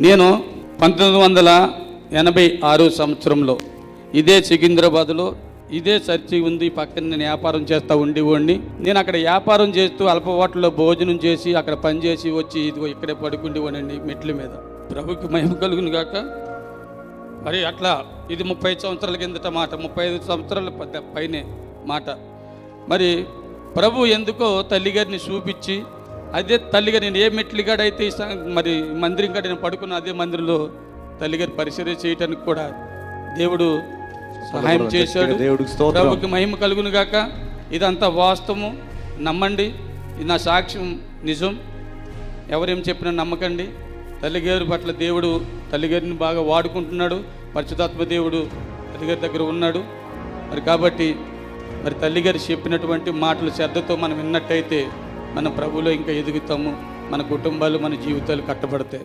నేను పంతొమ్మిది వందల ఎనభై ఆరు సంవత్సరంలో ఇదే సికింద్రాబాద్లో ఇదే చర్చి ఉంది పక్కన నేను వ్యాపారం చేస్తూ ఉండేవాడిని. నేను అక్కడ వ్యాపారం చేస్తూ అల్పవాట్లో భోజనం చేసి అక్కడ పని చేసి వచ్చి ఇదిగో ఇక్కడే పడుకుండేవాడండి మెట్ల మీద. ప్రభుకి మహిమ కలుగును గాక. మరి అట్లా ఇది ముప్పై సంవత్సరాల కిందట మాట ముప్పై ఐదు సంవత్సరాల పైనే మాట. మరి ప్రభు ఎందుకో తల్లిగారిని చూపించి అదే తల్లిగారు నేను ఏ మెట్లిగాడైతే మరి మందిరం కాడ నేను పడుకున్న అదే మందిరంలో తల్లిగారి పరిచర్య చేయటానికి కూడా దేవుడు సహాయం చేశాడు. దేవుడికి. ప్రభుకి మహిమ కలుగును గాక. ఇదంతా వాస్తవము. నమ్మండి. ఇది నా సాక్ష్యం నిజం. ఎవరేం చెప్పినా నమ్మకండి. తల్లిగారి పట్ల దేవుడు తల్లిగారిని బాగా వాడుకుంటున్నాడు. పరిశుధాత్మ దేవుడు తల్లిగారి దగ్గర ఉన్నాడు. మరి కాబట్టి మరి తల్లిగారు చెప్పినటువంటి మాటలు శ్రద్ధతో మనం విన్నట్టయితే మన ప్రభులో ఇంకా ఎదుగుతాము. మన కుటుంబాలు మన జీవితాలు కట్టబడతాయి.